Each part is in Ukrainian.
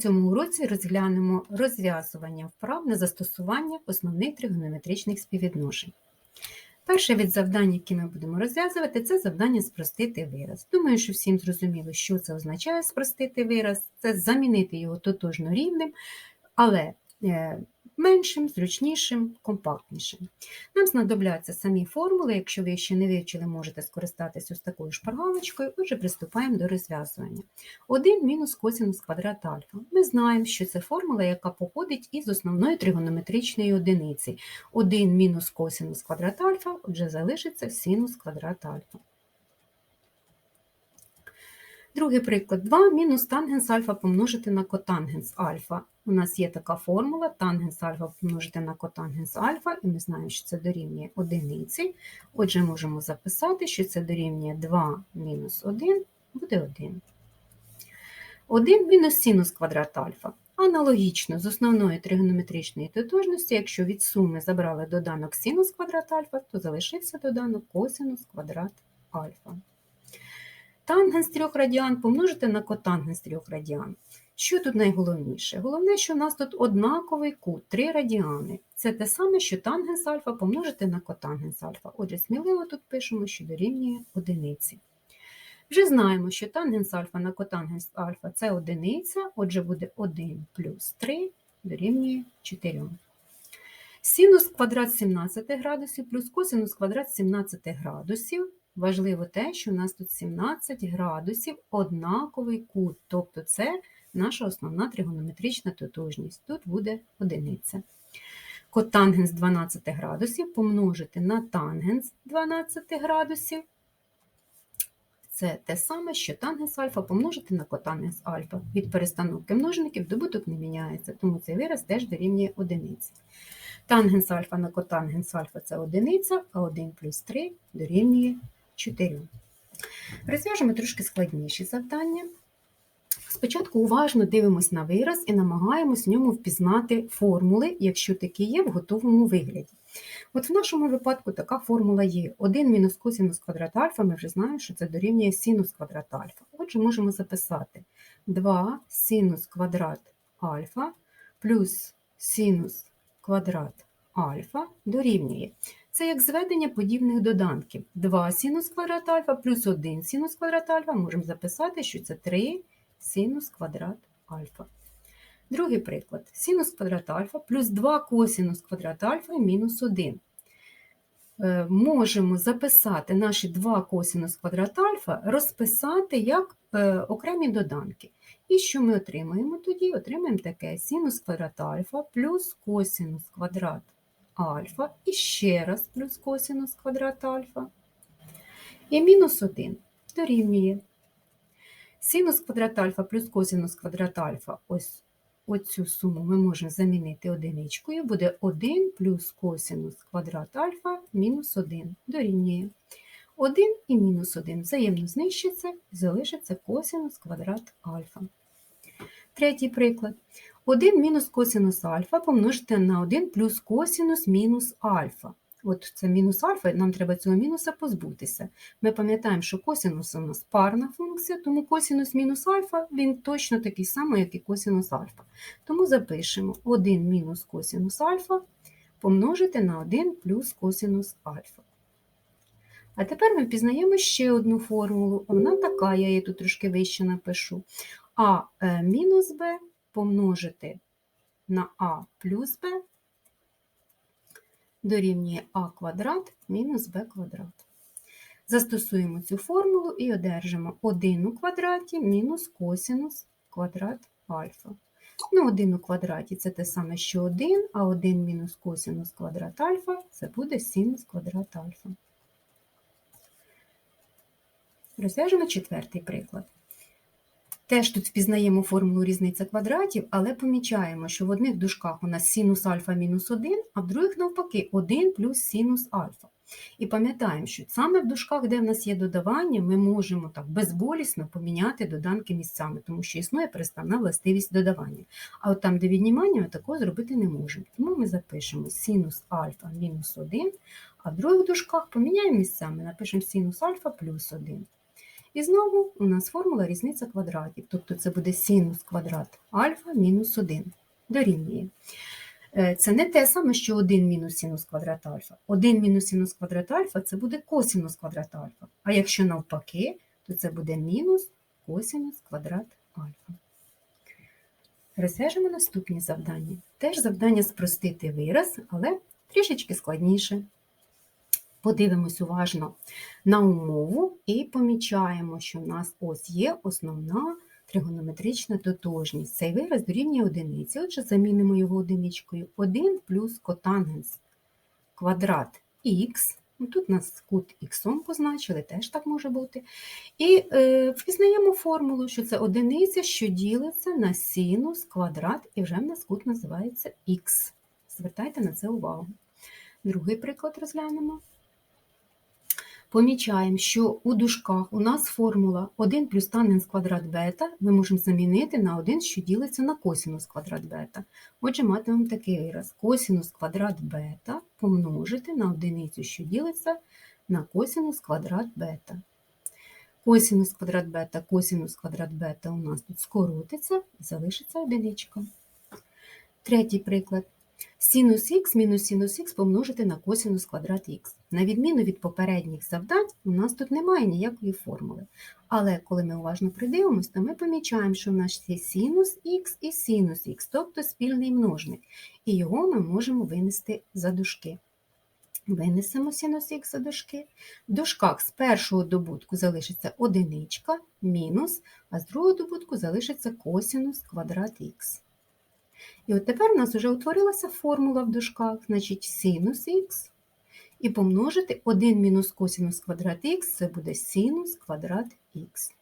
Цьому уроці розглянемо розв'язування вправ на застосування основних тригонометричних співвідношень. Перше від завдань, які ми будемо розв'язувати, це завдання спростити вираз. Думаю, що всім зрозуміло, що це означає спростити вираз, це замінити його тотожно рівним, але е, меншим, зручнішим, компактнішим. Нам знадобляться самі формули, якщо ви ще не вивчили, можете скористатися ось такою шпаргалочкою, отже, приступаємо до розв'язування. 1 мінус косинус квадрат альфа. Ми знаємо, що це формула, яка походить із основної тригонометричної одиниці. 1 мінус косинус квадрат альфа, отже, залишиться синус квадрат альфа. Другий приклад 2 мінус тангенс альфа помножити на котангенс альфа. У нас є така формула тангенс альфа помножити на котангенс альфа, і ми знаємо, що це дорівнює одиниці. Отже, можемо записати, що це дорівнює 2 мінус 1 буде 1. 1 мінус синус квадрат альфа. Аналогічно з основної тригонометричної тотожності, якщо від суми забрали доданок синус квадрат альфа, то залишився доданок косинус квадрат альфа. Тангенс трьох радіан помножити на котангенс трьох радіан. Що тут найголовніше? Головне, що у нас тут однаковий кут, 3 радіани. Це те саме, що тангенс альфа помножити на котангенс альфа. Отже, сміливо тут пишемо, що дорівнює одиниці. Вже знаємо, що тангенс альфа на котангенс альфа це одиниця, отже, буде 1 плюс 3 дорівнює 4. Синус квадрат 17 градусів плюс косинус квадрат 17 градусів. Важливо те, що у нас тут 17 градусів однаковий кут, тобто це наша основна тригонометрична тотожність. Тут буде одиниця. Котангенс 12 градусів помножити на тангенс 12 градусів. Це те саме, що тангенс альфа помножити на котангенс альфа. Від перестановки множників добуток не міняється, тому цей вираз теж дорівнює одиниці. Тангенс альфа на котангенс альфа це одиниця, а 1 плюс 3 дорівнює 4. Розв'яжемо трошки складніші завдання. Спочатку уважно дивимося на вираз і намагаємось в ньому впізнати формули, якщо такі є в готовому вигляді. От в нашому випадку така формула є. 1 мінус косинус квадрат альфа, ми вже знаємо, що це дорівнює синус квадрат альфа. Отже, можемо записати 2 синус квадрат альфа плюс синус квадрат альфа дорівнює. Це як зведення подібних доданків. 2 синус квадрат альфа плюс 1 синус квадрат альфа можемо записати, що це 3 синус квадрат альфа. Другий приклад. Синус квадрат альфа плюс 2 косинус квадрат альфа і мінус 1. Е, можемо записати наші 2 косинус квадрат альфа, розписати як е, окремі доданки. І що ми отримаємо тоді? Отримаємо таке синус квадрат альфа плюс косинус квадрат альфа і ще раз плюс косинус квадрат альфа. І мінус 1 дорівнює Синус квадрат альфа плюс косинус квадрат альфа. Ось оцю суму ми можемо замінити одиничкою. Буде 1 плюс косинус квадрат альфа мінус 1 дорівнює. 1 і мінус 1 взаємно знищиться і залишиться косинус квадрат альфа. Третій приклад. 1 мінус косинус альфа помножити на 1 плюс косинус мінус альфа. От це мінус альфа, нам треба цього мінуса позбутися. Ми пам'ятаємо, що косинус у нас парна функція, тому косинус мінус альфа він точно такий самий, як і косинус альфа. Тому запишемо 1 мінус косинус альфа помножити на 1 плюс косинус альфа. А тепер ми впізнаємо ще одну формулу. Вона така, я її тут трошки вище напишу. А е, мінус Б помножити на А плюс Б дорівнює а квадрат мінус b квадрат. Застосуємо цю формулу і одержимо 1 у квадраті мінус косинус квадрат альфа. Ну, 1 у квадраті це те саме, що 1, а 1 мінус косинус квадрат альфа це буде синус квадрат альфа. Розв'яжемо четвертий приклад. Теж тут впізнаємо формулу різниця квадратів, але помічаємо, що в одних дужках у нас синус альфа мінус 1, а в других навпаки 1 плюс синус альфа. І пам'ятаємо, що саме в дужках, де в нас є додавання, ми можемо так безболісно поміняти доданки місцями, тому що існує переставна властивість додавання. А от там, де віднімання, ми такого зробити не можемо. Тому ми запишемо синус альфа мінус 1, а в других дужках поміняємо місцями, напишемо синус альфа плюс 1. І знову у нас формула різниця квадратів. Тобто це буде синус квадрат альфа мінус 1 дорівнює. Е, Це не те саме, що 1 мінус синус квадрат альфа. 1 мінус синус квадрат альфа це буде косинус квадрат альфа. А якщо навпаки, то це буде мінус косинус квадрат альфа. Розв'яжемо наступні завдання. Теж завдання спростити вираз, але трішечки складніше. Подивимось уважно на умову і помічаємо, що в нас ось є основна тригонометрична тотожність. Цей вираз дорівнює одиниці. Отже, замінимо його одиничкою. 1 плюс котангенс квадрат х. Ну, Тут нас кут х позначили, теж так може бути. І е, впізнаємо формулу, що це одиниця, що ділиться на синус квадрат, і вже в нас кут називається х. Звертайте на це увагу. Другий приклад розглянемо. Помічаємо, що у дужках у нас формула 1 плюс тангенс квадрат бета ми можемо замінити на 1, що ділиться на косинус квадрат бета. Отже, матимемо такий вираз. Косинус квадрат бета помножити на одиницю, що ділиться на косинус квадрат бета. Косинус квадрат бета, косинус квадрат бета у нас тут скоротиться залишиться одиничка. Третій приклад. Синус х мінус синус х помножити на косинус квадрат х. На відміну від попередніх завдань, у нас тут немає ніякої формули. Але коли ми уважно придивимося, то ми помічаємо, що в нас є синус х і синус х, тобто спільний множник. І його ми можемо винести за дужки. Винесемо синус х за дужки. В дужках з першого добутку залишиться одиничка мінус, а з другого добутку залишиться косинус квадрат х. І от тепер у нас вже утворилася формула в дужках, значить синус х, і помножити 1 мінус косинус квадрат х, це буде синус квадрат х.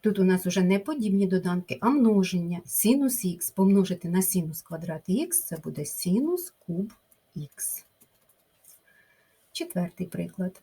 Тут у нас вже не подібні доданки, а множення. Синус х помножити на синус квадрат х, це буде синус куб х. Четвертий приклад.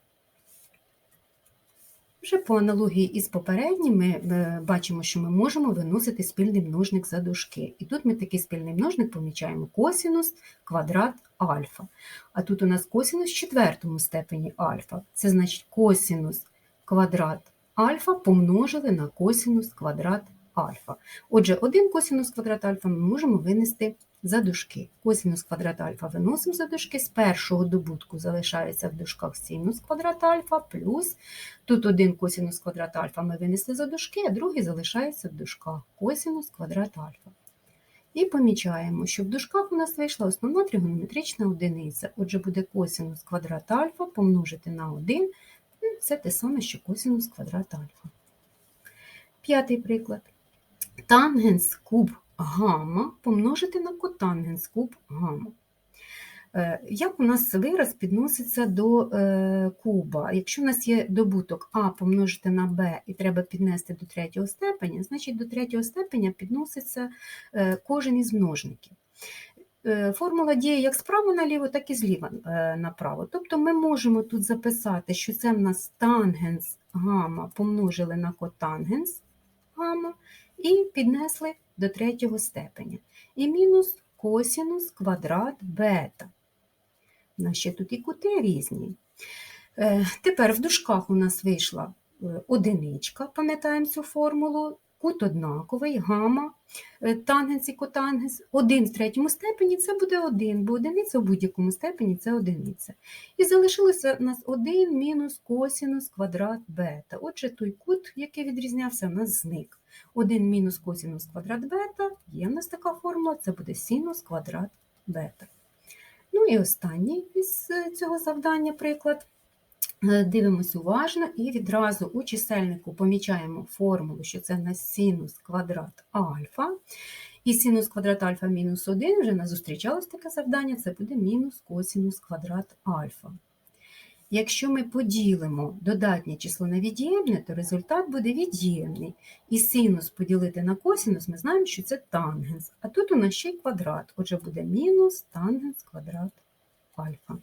Вже по аналогії із попереднім ми е, бачимо, що ми можемо виносити спільний множник за дужки. І тут ми такий спільний множник помічаємо косинус квадрат альфа. А тут у нас косинус в четвертому степені альфа. Це значить косинус квадрат альфа помножили на косинус квадрат альфа. Отже, один косинус квадрат альфа ми можемо винести за дужки. Косинус квадрат альфа виносимо за дужки, з першого добутку залишається в дужках синус квадрат альфа, плюс тут один косинус квадрат альфа ми винесли за дужки, а другий залишається в дужках косинус квадрат альфа. І помічаємо, що в дужках у нас вийшла основна тригонометрична одиниця. Отже, буде косинус квадрат альфа помножити на 1, це те саме, що косинус квадрат альфа. П'ятий приклад. Тангенс куб гамма помножити на котангенс куб гамма. Е, Як у нас вираз підноситься до е, куба? Якщо у нас є добуток А помножити на Б і треба піднести до третього степеня, значить до третього степеня підноситься е, кожен із множників. Формула діє як справа наліво, так і зліва направо. Тобто ми можемо тут записати, що це в нас тангенс гамма помножили на котангенс гамма і піднесли до третього степеня. І мінус косінус квадрат бета. У нас ще тут і кути різні. Е, Тепер в дужках у нас вийшла е, одиничка, пам'ятаємо цю формулу, кут однаковий, гама, е, тангенс і котангенс. Один в третьому степені це буде один, бо одиниця в будь-якому степені це одиниця. І залишилося у нас 1 мінус косінус квадрат бета. Отже, той кут, який відрізнявся, у нас зник. 1 мінус косінус квадрат бета, є в нас така формула, це буде синус квадрат бета. Ну і останній із е, цього завдання приклад. Е, Дивимось уважно і відразу у чисельнику помічаємо формулу, що це на синус квадрат альфа. І синус квадрат альфа мінус 1, вже не зустрічалось таке завдання, це буде мінус косинус квадрат альфа. Якщо ми поділимо додатнє число на від'ємне, то результат буде від'ємний. І синус поділити на косинус, ми знаємо, що це тангенс. А тут у нас ще й квадрат, отже буде мінус тангенс квадрат альфа.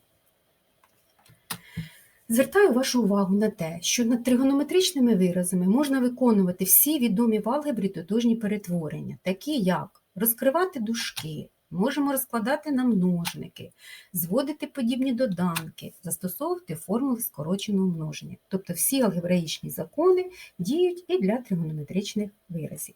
Звертаю вашу увагу на те, що над тригонометричними виразами можна виконувати всі відомі в алгебрі тотожні перетворення, такі як розкривати дужки, можемо розкладати на множники, зводити подібні доданки, застосовувати формули скороченого множення. Тобто всі алгебраїчні закони діють і для тригонометричних виразів.